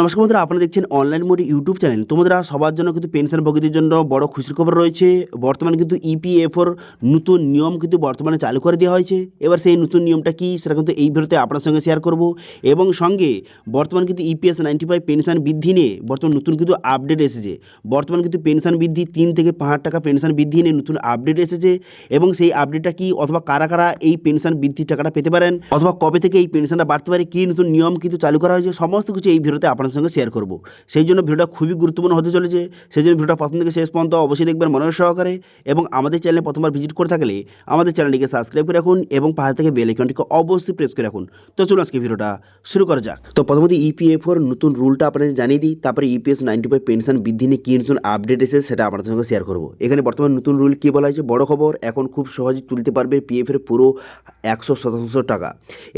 নমস্কার বন্ধুরা, আপনারা দেখছেন অনলাইন মোড ইউটিউব চ্যানেল তোমাদের সবার জন্য কিন্তু পেনশন ভোগীদের জন্য বড় খুশির খবর রয়েছে। বর্তমানে কিন্তু E ইপিএফওর নতুন নিয়ম কিন্তু বর্তমানে চালু করে দেওয়া হয়েছে। এবার সেই নতুন নিয়মটা কি, সেটা কিন্তু এই ভিডিওতে আপনার সঙ্গে শেয়ার করব। এবং সঙ্গে বর্তমানে কিন্তু E EPS ninety five pension বৃদ্ধি নিয়ে বর্তমান নতুন কিন্তু আপডেট এসেছে। বর্তমানে কিন্তু পেনশন বৃদ্ধি তিন থেকে পাঁচ হাজার টাকা পেনশন বৃদ্ধি নিয়ে নতুন আপডেট এসেছে। এবং সেই আপডেটটা কি, অথবা কারা কারা এই পেনশন বৃদ্ধির টাকাটা পেতে পারেন? অথবা কবে থেকে এই পেনশনটা বাড়তে পারে? কী নতুন নিয়ম কিন্তু চালু করা হয়েছে? সমস্ত কিছু এই ভিডিওতে আপনার সঙ্গে শেয়ার করব। সেই জন্য ভিডিওটা খুবই গুরুত্বপূর্ণ হতে চলেছে। সেই জন্য ভিডিওটা প্রথম থেকে শেষ পর্যন্ত অবশ্যই দেখবেন মনোযোগ সহকারে এবং আমাদের চ্যানেলে প্রথমবার ভিজিট করে থাকলে আমাদের চ্যানেলটিকে সাবস্ক্রাইব করে রাখুন এবং পাশে থেকে বেল আইকনটিকে অবশ্যই প্রেস করে রাখুন। তো চলুন আজকে ভিডিওটা শুরু করা যাক। তো প্রথমত E ইপিএফওর নতুন রুলটা আপনাদের জানিয়ে দিই। তারপরে ইপিএস নাইনটি ফাইভ পেনশন বৃদ্ধি নিয়ে কী নতুন আপডেট এসেছে সেটা আপনাদের সঙ্গে শেয়ার করব। এখানে বর্তমান নতুন রুল কী বলা হয়েছে? বড় খবর, এখন খুব সহজে তুলতে পারবে পিএফের পুরো একশো শতাংশ টাকা।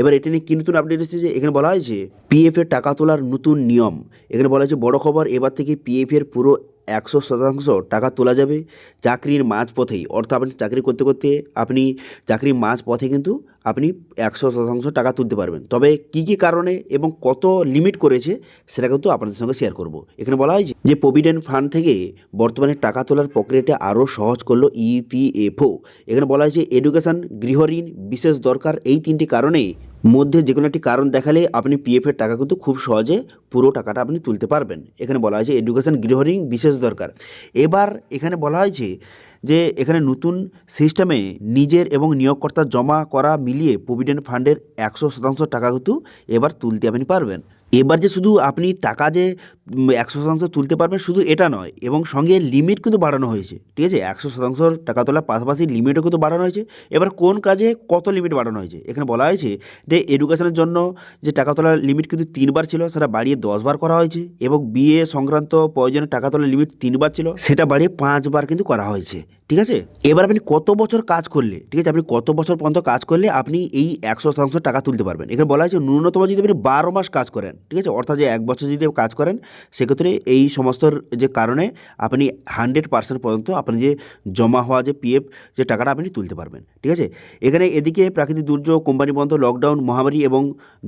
এবার এটা নিয়ে কী নতুন আপডেট এসেছে? এখানে বলা হয়েছে পিএফের টাকা তোলার নতুন নিয়ম। এখানে বলা হয়েছে, বড় খবর, এবার থেকে পিএফের পুরো একশো শতাংশ টাকা তোলা যাবে চাকরির মাঝ পথেই অর্থাৎ আপনি চাকরি করতে করতে আপনি চাকরির মাঝ পথে কিন্তু আপনি একশো শতাংশ টাকা তুলতে পারবেন। তবে কী কী কারণে এবং কত লিমিট করেছে, সেটা কিন্তু আপনাদের সঙ্গে শেয়ার করব। এখানে বলা হয়েছে যে প্রভিডেন্ট ফান্ড থেকে বর্তমানে টাকা তোলার প্রক্রিয়াটা আরও সহজ করল E ইপিএফও এখানে বলা হয়েছে এডুকেশন গৃহঋণ বিশেষ দরকার। এই তিনটি কারণেই মধ্যে যে কোনো একটি কারণ দেখালে আপনি পিএফের টাকা কিন্তু খুব সহজে পুরো টাকাটা আপনি তুলতে পারবেন। এখানে বলা হয়েছে এডুকেশন গৃহঋণ বিশেষ দরকার। এবার এখানে বলা হয়েছে যে এখানে নতুন সিস্টেমে নিজের এবং নিয়োগকর্তার জমা করা মিলিয়ে প্রভিডেন্ট ফান্ডের একশো শতাংশ টাকা কিন্তু এবার তুলতে আপনি পারবেন। এবার যে শুধু আপনি টাকা যে একশো শতাংশ তুলতে পারবেন শুধু এটা নয়, এবং সঙ্গে লিমিট কিন্তু বাড়ানো হয়েছে, ঠিক আছে? একশো শতাংশ টাকা তোলার পাশাপাশি লিমিটও কিন্তু বাড়ানো হয়েছে। এবার কোন কাজে কত লিমিট বাড়ানো হয়েছে? এখানে বলা হয়েছে যে এডুকেশনের জন্য যে টাকা তোলার লিমিট কিন্তু তিনবার ছিল, সেটা বাড়িয়ে দশবার করা হয়েছে, এবং বিয়ে সংক্রান্ত প্রয়োজনে টাকা তোলার লিমিট তিনবার ছিল, সেটা বাড়িয়ে পাঁচবার কিন্তু করা হয়েছে। ঠিক আছে? এবার আপনি কত বছর কাজ করলে, ঠিক আছে? আপনি কত বছর পর্যন্ত কাজ করলে আপনি এই একশো শতাংশ টাকা তুলতে পারবেন? এখানে বলা হয়েছে ন্যূনতম যদি আপনি বারো মাস কাজ করেন, ঠিক আছে? অর্থাৎ যে এক বছর যদি কাজ করেন, সেক্ষেত্রে এই সমস্ত যে কারণে আপনি হান্ড্রেড পার্সেন্ট পর্যন্ত আপনি যে জমা হওয়া যে পিএফ, যে টাকাটা আপনি তুলতে পারবেন, ঠিক আছে? এখানে এদিকে প্রাকৃতিক দুর্যোগ, কোম্পানি বন্ধ লকডাউন মহামারী এবং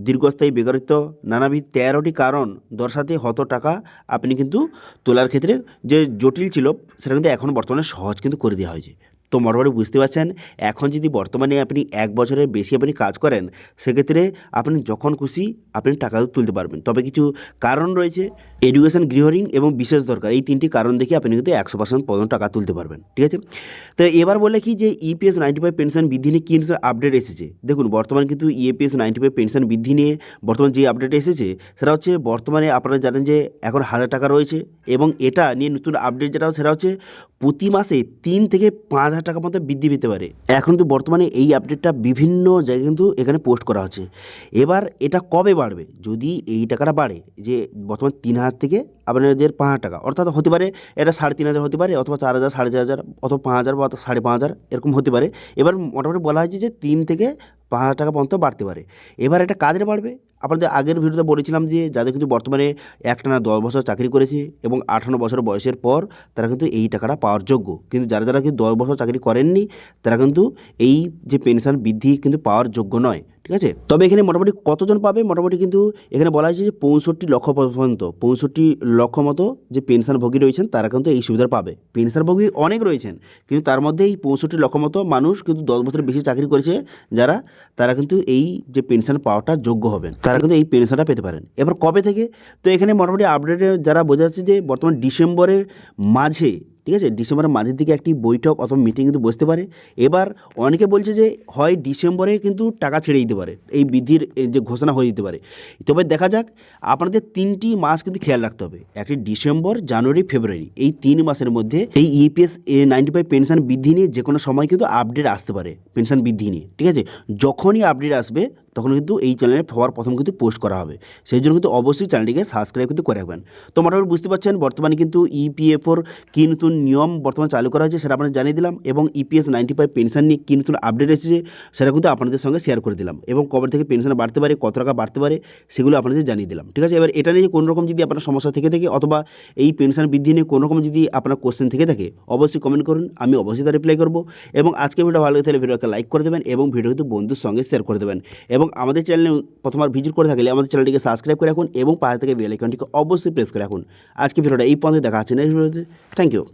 দীর্ঘস্থায়ী বেকারত্ব, নানাবিধ তেরোটি কারণ দর্শাতে হত টাকা আপনি কিন্তু তোলার ক্ষেত্রে যে জটিল ছিল, সেটা কিন্তু এখন বর্তমানে সহজ কিন্তু করে দেওয়া হয়েছে তো মোটামুটি বুঝতে পারছেন? এখন যদি বর্তমানে আপনি এক বছরের বেশি আপনি কাজ করেন, সেক্ষেত্রে আপনি যখন খুশি আপনি টাকা তুলতে পারবেন। তবে কিছু কারণ রয়েছে। এডুকেশন গৃহঋণ এবং বিশেষ দরকার, এই তিনটি কারণ দেখে আপনি কিন্তু একশো পার্সেন্ট পর্যন্ত টাকা তুলতে পারবেন, ঠিক আছে? তো এবার বলে কি যে ইপিএস নাইনটি ফাইভ পেনশন বৃদ্ধি নিয়ে কী আপডেট এসেছে? দেখুন, বর্তমানে কিন্তু ইএপিএস নাইনটি ফাইভ পেনশন বৃদ্ধি নিয়ে বর্তমান যে আপডেট এসেছে, সেটা হচ্ছে বর্তমানে আপনারা জানেন যে এখন হাজার টাকা রয়েছে এবং এটা নিয়ে নতুন আপডেট যেটা সেটা হচ্ছে প্রতি মাসে তিন থেকে পাঁচ হাজার টাকা মতো বৃদ্ধি পেতে পারে। এখন কিন্তু বর্তমানে এই আপডেটটা বিভিন্ন জায়গায় কিন্তু এখানে পোস্ট করা হচ্ছে। এবার এটা কবে বাড়বে? যদি এই টাকাটা বাড়ে, যে বর্তমান তিন হাজার থেকে আপনাদের পাঁচ হাজার টাকা, অর্থাৎ হতে পারে এটা সাড়ে তিন হাজার হতে পারে, অথবা চার হাজার, সাড়ে চার হাজার, অথবা পাঁচ হাজার বা সাড়ে পাঁচ হাজার, এরকম হতে পারে। এবার মোটামুটি বলা হয়েছে যে তিন থেকে পাঁচ হাজার টাকা পর্যন্ত বাড়তে পারে। এবার এটা কাজে বাড়বে? আপনাদের আগের ভিডিওতে বলেছিলাম যে যাদের কিন্তু বর্তমানে একটানা দশ বছর চাকরি করেছে এবং আঠারো বছর বয়সের পর তারা কিন্তু এই টাকাটা পাওয়ার যোগ্য। কিন্তু যারা যারা কিন্তু দশ বছর চাকরি করেননি, তারা কিন্তু এই যে পেনশন বৃদ্ধি কিন্তু পাওয়ার যোগ্য নয়, ঠিক আছে? তবে এখানে মোটামুটি কতজন পাবে? মোটামুটি কিন্তু এখানে বলা হয়েছে যে পঁয়ষট্টি লক্ষ পর্যন্ত, পঁয়ষট্টি লক্ষ মতো যে পেনশনভোগী রয়েছেন, তারা কিন্তু এই সুবিধা পাবে। পেনশনভোগী অনেক রয়েছেন, কিন্তু তার মধ্যে এই পঁয়ষট্টি লক্ষ মতো মানুষ কিন্তু দশ বছরের বেশি চাকরি করেছে, যারা তারা কিন্তু এই যে পেনশন পাওয়াটা যোগ্য হবেন। তারা কিন্তু এই পেনশনটা পেতে পারেন। এবার কবে থেকে? তো এখানে মোটামুটি আপডেটে যারা বোঝা যাচ্ছে যে বর্তমান ডিসেম্বরের মাঝে ঠিক আছে? ডিসেম্বরের মাঝের দিকে একটি বৈঠক অথবা মিটিং কিন্তু বসতে পারে। এবার অনেকে বলছে যে হয় ডিসেম্বরে কিন্তু টাকা ছেড়ে দিতে পারে। এই বৃদ্ধির এ, যে ঘোষণা হয়ে দিতে পারে। তবে দেখা যাক আপনাদের তিনটি মাস কিন্তু খেয়াল রাখতে হবে। একটি ডিসেম্বর জানুয়ারি ফেব্রুয়ারি। এই তিন মাসের মধ্যে এই ইপিএস নাইনটি ফাইভ পেনশন বৃদ্ধি নিয়ে যে কোনো সময় কিন্তু আপডেট আসতে পারে পেনশন বৃদ্ধি নিয়ে। ঠিক আছে? যখনই আপডেট আসবে তখন কিন্তু এই চ্যানেলে সবার প্রথম কিন্তু পোস্ট করা হবে। সেই জন্য কিন্তু অবশ্যই চ্যানেলটিকে সাবস্ক্রাইব কিন্তু করে রাখবেন। তো মোটামুটি বুঝতে পারছেন বর্তমানে কিন্তু ইপিএফওর কী নতুন নিয়ম বর্তমানে চালু করা হয়েছে, সেটা আপনাদের জানিয়ে দিলাম এবং ইপিএস নাইনটি ফাইভ পেনশন নিয়ে কী নতুন আপডেট এসেছে, সেটা কিন্তু আপনাদের সঙ্গে শেয়ার করে দিলাম এবং কবে থেকে পেনশন বাড়তে পারে, কত টাকা বাড়তে পারে, সেগুলো আপনাদের জানিয়ে দিলাম। ঠিক আছে, এবার এটা নিয়ে কোনো রকম যদি আপনার সমস্যা থেকে থাকে অথবা এই পেনশন বৃদ্ধি নিয়ে কোনো রকম যদি আপনার কোশ্চেন থেকে থাকে, অবশ্যই কমেন্ট করুন, আমি অবশ্যই তার রিপ্লাই করব এবং আজকে ভিডিও ভালো লাগে তাহলে ভিডিওকে লাইক করে দেবেন এবং ভিডিও কিন্তু বন্ধুর সঙ্গে শেয়ার করে দেবেন এবং আমাদের চ্যানেলে প্রথমবার ভিজিট করে থাকলে আমাদের চ্যানেলটিকে সাবস্ক্রাইব করে রাখুন এবং পাশে থেকে বেল আইকনটিকে অবশ্যই প্রেস করে রাখুন। আজকে ভিডিওটা এই পর্যন্ত দেখা আছে নেক্সট ভিডিওতে থ্যাংক ইউ